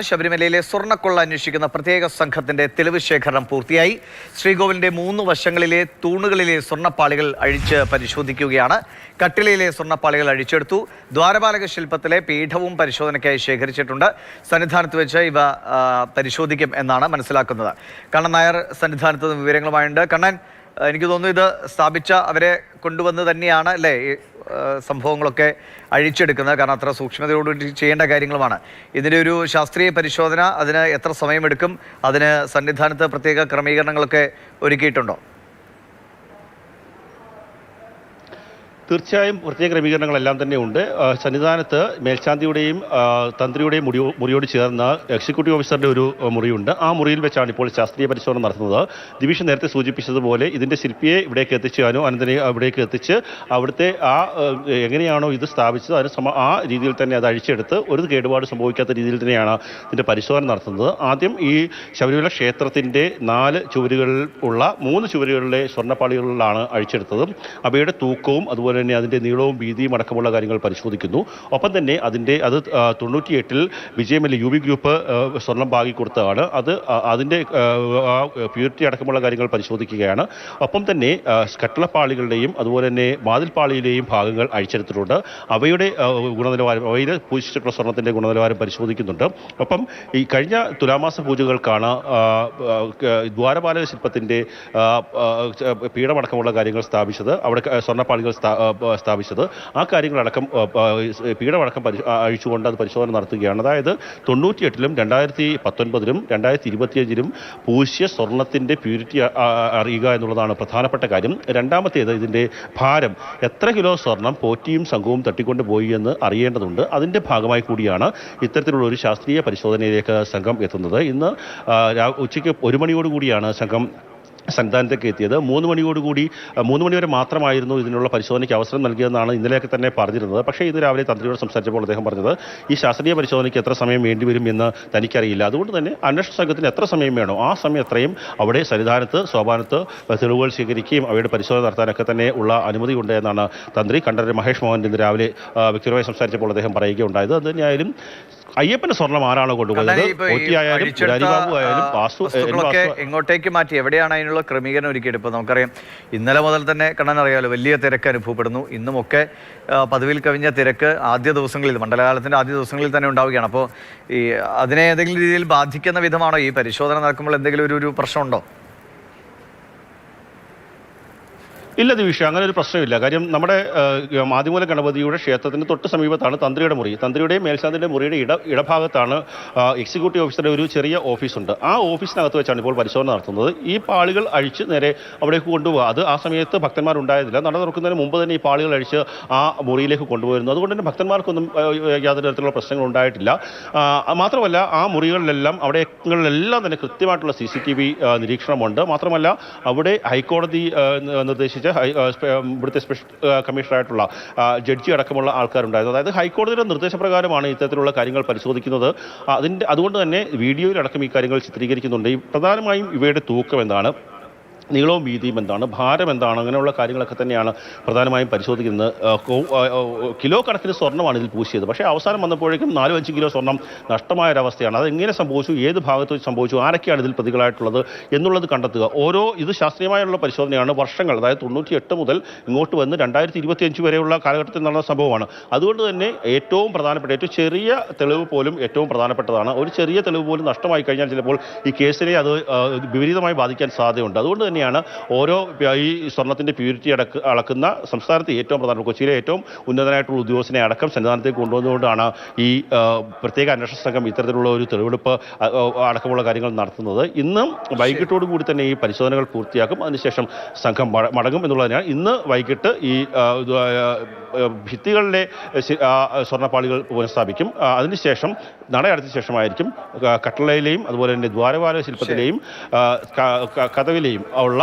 ശബരിമലയിലെ സ്വർണക്കൊള്ള അന്വേഷിക്കുന്ന പ്രത്യേക സംഘത്തിന്റെ തെളിവ് ശേഖരണം പൂർത്തിയായി. ശ്രീകോവിലിന്റെ മൂന്ന് വശങ്ങളിലെ തൂണുകളിലെ സ്വർണപ്പാളികൾ അഴിച്ച് പരിശോധിക്കുകയാണ്. കട്ടിലയിലെ സ്വർണപ്പാളികൾ അഴിച്ചെടുത്തു. ദ്വാരപാലക ശില്പത്തിലെ പീഠവും പരിശോധനയ്ക്കായി ശേഖരിച്ചിട്ടുണ്ട്. സന്നിധാനത്ത് വെച്ച് ഇവ പരിശോധിക്കും എന്നാണ് മനസ്സിലാക്കുന്നത്. കണ്ണൻ നായർ സന്നിധാനത്ത് വിവരങ്ങളുമായുണ്ട്. കണ്ണൻ എനിക്ക് തോന്നുന്നു ഇത് സ്ഥാപിച്ച അവരെ കൊണ്ടുവന്ന് തന്നെയാണ് അല്ലേ? ഈ സംഭവങ്ങളൊക്കെ അഴിച്ചെടുക്കുന്നത്. കാരണം അത്ര സൂക്ഷ്മതയോടുകൂടി ചെയ്യേണ്ട കാര്യങ്ങളുമാണ്. ഇതിന്റെ ഒരു ശാസ്ത്രീയ പരിശോധന അതിന് എത്ര സമയമെടുക്കും? അതിന് സന്നിധാനത്ത് പ്രത്യേക ക്രമീകരണങ്ങളൊക്കെ ഒരുക്കിയിട്ടുണ്ടോ? തീർച്ചയായും പ്രത്യേക ക്രമീകരണങ്ങളെല്ലാം തന്നെ ഉണ്ട്. സന്നിധാനത്ത് മേൽശാന്തിയുടെയും തന്ത്രിയുടെയും മുടി മുറിയോട് ചേർന്ന എക്സിക്യൂട്ടീവ് ഓഫീസറുടെ ഒരു മുറിയുണ്ട്. ആ മുറിയിൽ വെച്ചാണ് ഇപ്പോൾ ശാസ്ത്രീയ പരിശോധന നടത്തുന്നത്. ദിവിഷൻ നേരത്തെ സൂചിപ്പിച്ചതുപോലെ ഇതിന്റെ ശില്പിയെ ഇവിടേക്ക് എത്തിച്ചാനോ അനന്തനെ ഇവിടേക്ക് എത്തിച്ച് അവിടുത്തെ ആ, എങ്ങനെയാണോ ഇത് സ്ഥാപിച്ചത് അതിന് സമ ആ രീതിയിൽ തന്നെ അത് അഴിച്ചെടുത്ത് ഒരു കേടുപാട് സംഭവിക്കാത്ത രീതിയിൽ തന്നെയാണ് ഇതിന്റെ പരിശോധന നടത്തുന്നത്. ആദ്യം ഈ ശബരിമല ക്ഷേത്രത്തിന്റെ നാല് ചുവരുകളിൽ ഉള്ള മൂന്ന് ചുവരുകളിലെ സ്വർണപ്പാളികളിലാണ് അഴിച്ചെടുത്തത്. അവയുടെ തൂക്കവും അതുപോലെ തന്നെ അതിന്റെ നീളവും വീതിയും അടക്കമുള്ള കാര്യങ്ങൾ പരിശോധിക്കുന്നു. ഒപ്പം തന്നെ അതിന്റെ അത് തൊണ്ണൂറ്റിയെട്ടിൽ വിജയമല്ല യു ബി ഗ്രൂപ്പ് സ്വർണം വാങ്ങി കൊടുത്തതാണ്. അത് അതിന്റെ പ്യൂരിറ്റി അടക്കമുള്ള കാര്യങ്ങൾ പരിശോധിക്കുകയാണ്. ഒപ്പം തന്നെ കട്ടളപ്പാളികളുടെയും അതുപോലെ തന്നെ വാതിൽപ്പാളിയിലെയും ഭാഗങ്ങൾ അഴിച്ചെടുത്തിട്ടുണ്ട്. അവയുടെ ഗുണനിലവാരം അവയിൽ പൂജിച്ചിട്ടുള്ള സ്വർണത്തിന്റെ ഗുണനിലവാരം പരിശോധിക്കുന്നുണ്ട്. ഒപ്പം ഈ കഴിഞ്ഞ തുലാമാസ പൂജകൾക്കാണ് ദ്വാരപാലക ശില്പത്തിന്റെ പീഠമടക്കമുള്ള കാര്യങ്ങൾ സ്ഥാപിച്ചത്. അവിടെ സ്വർണപ്പാളികൾ സ്ഥാപിച്ചത്. ആ കാര്യങ്ങളടക്കം പീഠമടക്കം പരി അഴിച്ചുകൊണ്ട് അത് പരിശോധന നടത്തുകയാണ്. അതായത് തൊണ്ണൂറ്റിയെട്ടിലും രണ്ടായിരത്തി പത്തൊൻപതിലും രണ്ടായിരത്തി ഇരുപത്തിയഞ്ചിലും പൂശ്യ സ്വർണത്തിന്റെ പ്യൂരിറ്റി അറിയുക എന്നുള്ളതാണ് പ്രധാനപ്പെട്ട കാര്യം. രണ്ടാമത്തേത് ഇതിന്റെ ഭാരം. എത്ര കിലോ സ്വർണം പോറ്റിയും സംഘവും തട്ടിക്കൊണ്ട് പോയി എന്ന് അറിയേണ്ടതുണ്ട്. അതിന്റെ ഭാഗമായി കൂടിയാണ് ഇത്തരത്തിലുള്ള ഒരു ശാസ്ത്രീയ പരിശോധനയിലേക്ക് സംഘം എത്തുന്നത്. ഇന്ന് ഉച്ചയ്ക്ക് ഒരു മണിയോടുകൂടിയാണ് സംഘം സന്നിധാനത്തേക്ക് എത്തിയത്. മൂന്ന് മണിയോടുകൂടി മൂന്ന് മണിവരെ മാത്രമായിരുന്നു ഇതിനുള്ള പരിശോധനയ്ക്ക് അവസരം നൽകിയതെന്നാണ് ഇന്നലെയൊക്കെ തന്നെ പറഞ്ഞിരുന്നത്. പക്ഷേ ഇന്ന് രാവിലെ തന്ത്രിയോട് സംസാരിച്ചപ്പോൾ അദ്ദേഹം പറഞ്ഞത് ഈ ശാസ്ത്രീയ പരിശോധനയ്ക്ക് എത്ര സമയം വേണ്ടിവരും എന്ന് തനിക്കറിയില്ല. അതുകൊണ്ട് തന്നെ അന്വേഷണ സംഘത്തിന് എത്ര സമയം വേണോ ആ സമയം എത്രയും അവിടെ സന്നിധാനത്ത് സോപാനത്ത് തെളിവുകൾ സ്വീകരിക്കുകയും അവയുടെ പരിശോധന നടത്താനൊക്കെ തന്നെ ഉള്ള അനുമതി ഉണ്ട് എന്നാണ് തന്ത്രി കണ്ഠരര് മഹേഷ് മോഹൻ ഇന്ന് രാവിലെ വ്യക്തിപരമായി സംസാരിച്ചപ്പോൾ അദ്ദേഹം പറയുകയുണ്ടായത്. അത് അയ്യപ്പന്റെ സ്വർണം ആരാണോ കൊണ്ടുപോകുന്നത്? എങ്ങോട്ടേക്ക് മാറ്റി എവിടെയാണ് അതിനുള്ള ക്രമീകരണം ഒരുക്കിയത്? ഇപ്പോൾ നമുക്കറിയാം ഇന്നലെ മുതൽ തന്നെ കണ്ണൻ അറിയാലോ വലിയ തിരക്ക് അനുഭവപ്പെടുന്നു. ഇന്നുമൊക്കെ പദവിയിൽ പതിവിൽ കവിഞ്ഞ തിരക്ക് ആദ്യ ദിവസങ്ങളിൽ മണ്ഡലകാലത്തിന്റെ ആദ്യ ദിവസങ്ങളിൽ തന്നെ ഉണ്ടാവുകയാണ്. അപ്പോൾ ഈ അതിനെ ഏതെങ്കിലും രീതിയിൽ ബാധിക്കുന്ന വിധമാണോ ഈ പരിശോധന നടക്കുമ്പോൾ എന്തെങ്കിലും ഒരു ഒരു പ്രശ്നമുണ്ടോ? ഇല്ല ദിവിഷ അങ്ങനെ ഒരു പ്രശ്നമില്ല. കാര്യം നമ്മുടെ മാതിമൂല ഗണപതിയുടെ ക്ഷേത്രത്തിന് തൊട്ട് സമീപത്താണ് തന്ത്രിയുടെ മുറി. തന്ത്രിയുടെയും മേൽശാന്തിന്റെ മുറിയുടെ ഇട ഇടഭാഗത്താണ് എക്സിക്യൂട്ടീവ് ഓഫീസറുടെ ഒരു ചെറിയ ഓഫീസുണ്ട്. ആ ഓഫീസിനകത്ത് വെച്ചാണ് ഇപ്പോൾ പരിശോധന നടത്തുന്നത്. ഈ പാളികൾ അഴിച്ച് നേരെ അവിടേക്ക് കൊണ്ടുപോകുക അത് ആ സമയത്ത് ഭക്തന്മാരുണ്ടായതില്ല നട തുറക്കുന്നതിന് മുമ്പ് തന്നെ ഈ പാളികൾ അഴിച്ച് ആ മുറിയിലേക്ക് കൊണ്ടുപോയിരുന്നു. അതുകൊണ്ട് തന്നെ ഭക്തന്മാർക്കൊന്നും യാതൊരു തരത്തിലുള്ള പ്രശ്നങ്ങൾ ഉണ്ടായിട്ടില്ല. മാത്രമല്ല ആ മുറികളിലെല്ലാം അവിടെങ്ങളിലെല്ലാം തന്നെ കൃത്യമായിട്ടുള്ള സി സി ടി വി നിരീക്ഷണമുണ്ട്. മാത്രമല്ല അവിടെ ഹൈക്കോടതി നിർദ്ദേശിച്ച ആ, ഇവിടുത്തെ സ്പെഷ്യൽ കമ്മീഷണറായിട്ടുള്ള ജഡ്ജി അടക്കമുള്ള ആൾക്കാരുണ്ടായിരുന്നു. അതായത് ഹൈക്കോടതിയുടെ നിർദ്ദേശപ്രകാരമാണ് ഇത്തരത്തിലുള്ള കാര്യങ്ങൾ പരിശോധിക്കുന്നത്. അതിന്റെ അതുകൊണ്ട് തന്നെ വീഡിയോയിലടക്കം ഈ കാര്യങ്ങൾ ചിത്രീകരിക്കുന്നുണ്ട്. പ്രധാനമായും ഇവയുടെ തൂക്കം എന്താണ്? നീളവും വീതിയും എന്താണ്? ഭാരം എന്താണ്? അങ്ങനെയുള്ള കാര്യങ്ങളൊക്കെ തന്നെയാണ് പ്രധാനമായും പരിശോധിക്കുന്നത്. കിലോ കണക്കിന് സ്വർണമാണ് ഇതിൽ പൂശിയത്. പക്ഷേ അവസാനം വന്നപ്പോഴേക്കും നാലും അഞ്ച് കിലോ സ്വർണം നഷ്ടമായ ഒരവസ്ഥയാണ് അത് എങ്ങനെ സംഭവിച്ചു? ഏത് ഭാഗത്ത് വെച്ച് സംഭവിച്ചു? ആരൊക്കെയാണ് ഇതിൽ പ്രതികളായിട്ടുള്ളത് എന്നുള്ളത് കണ്ടെത്തുക. ഓരോ ഇത് ശാസ്ത്രീയമായുള്ള പരിശോധനയാണ്. വർഷങ്ങൾ അതായത് തൊണ്ണൂറ്റി എട്ട് മുതൽ ഇങ്ങോട്ട് വന്ന് രണ്ടായിരത്തി ഇരുപത്തിയഞ്ച് വരെയുള്ള കാലഘട്ടത്തിൽ നടന്ന സംഭവമാണ്. അതുകൊണ്ട് തന്നെ ഏറ്റവും പ്രധാനപ്പെട്ട ഏറ്റവും ചെറിയ തെളിവ് പോലും ഏറ്റവും പ്രധാനപ്പെട്ടതാണ്. ഒരു ചെറിയ തെളിവ് പോലും നഷ്ടമായി കഴിഞ്ഞാൽ ചിലപ്പോൾ ഈ കേസിനെ അത് വിപരീതമായി ബാധിക്കാൻ സാധ്യതയുണ്ട്. അതുകൊണ്ട് തന്നെയാണ് ഓരോ ഈ സ്വർണത്തിന്റെ പ്യൂരിറ്റി അടക്ക അളക്കുന്ന സംസ്ഥാനത്ത് ഏറ്റവും പ്രധാനപ്പെട്ട കൊച്ചിയിലെ ഏറ്റവും ഉന്നതനായിട്ടുള്ള ഉദ്യോഗസ്ഥനെ അടക്കം സന്നിധാനത്തേക്ക് കൊണ്ടുവന്നുകൊണ്ടാണ് ഈ പ്രത്യേക അന്വേഷണ സംഘം ഇത്തരത്തിലുള്ള ഒരു തെളിവെടുപ്പ് അടക്കമുള്ള കാര്യങ്ങൾ നടത്തുന്നത്. ഇന്നും വൈകിട്ടോടു കൂടി തന്നെ ഈ പരിശോധനകൾ പൂർത്തിയാക്കും. അതിനുശേഷം സംഘം മടങ്ങും എന്നുള്ളതിനാണ്. ഇന്ന് വൈകിട്ട് ഈ ഭിത്തികളിലെ സ്വർണപ്പാളികൾ പുനഃസ്ഥാപിക്കും. അതിനുശേഷം നട അടച്ച ശേഷമായിരിക്കും കട്ടളയിലെയും അതുപോലെ തന്നെ ദ്വാരപാല ശില്പത്തിലെയും കഥവിലെയും ഉള്ള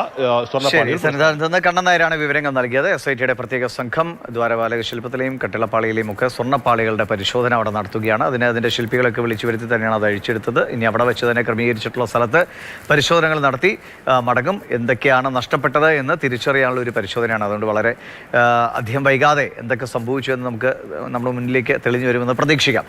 നിന്ന് കണ്ണൻ നായരാണ് വിവരങ്ങൾ നൽകിയത്. എസ് ഐ ടിയുടെ പ്രത്യേക സംഘം ദ്വാരപാലക ശില്പത്തിലെയും കട്ടിളപ്പാളിയിലെയും ഒക്കെ സ്വർണപ്പാളികളുടെ പരിശോധന അവിടെ നടത്തുകയാണ്. അതിന് അതിന്റെ ശില്പികളൊക്കെ വിളിച്ചു വരുത്തി തന്നെയാണ് അത് അഴിച്ചെടുത്തത്. ഇനി അവിടെ വെച്ച് തന്നെ ക്രമീകരിച്ചിട്ടുള്ള സ്ഥലത്ത് പരിശോധനകൾ നടത്തി മടങ്ങും. എന്തൊക്കെയാണ് നഷ്ടപ്പെട്ടത് എന്ന് തിരിച്ചറിയാനുള്ള ഒരു പരിശോധനയാണ്. അതുകൊണ്ട് വളരെ അധികം വൈകാതെ എന്തൊക്കെ സംഭവിച്ചു എന്ന് നമുക്ക് നമ്മുടെ മുന്നിലേക്ക് തെളിഞ്ഞു വരുമെന്ന് പ്രതീക്ഷിക്കാം.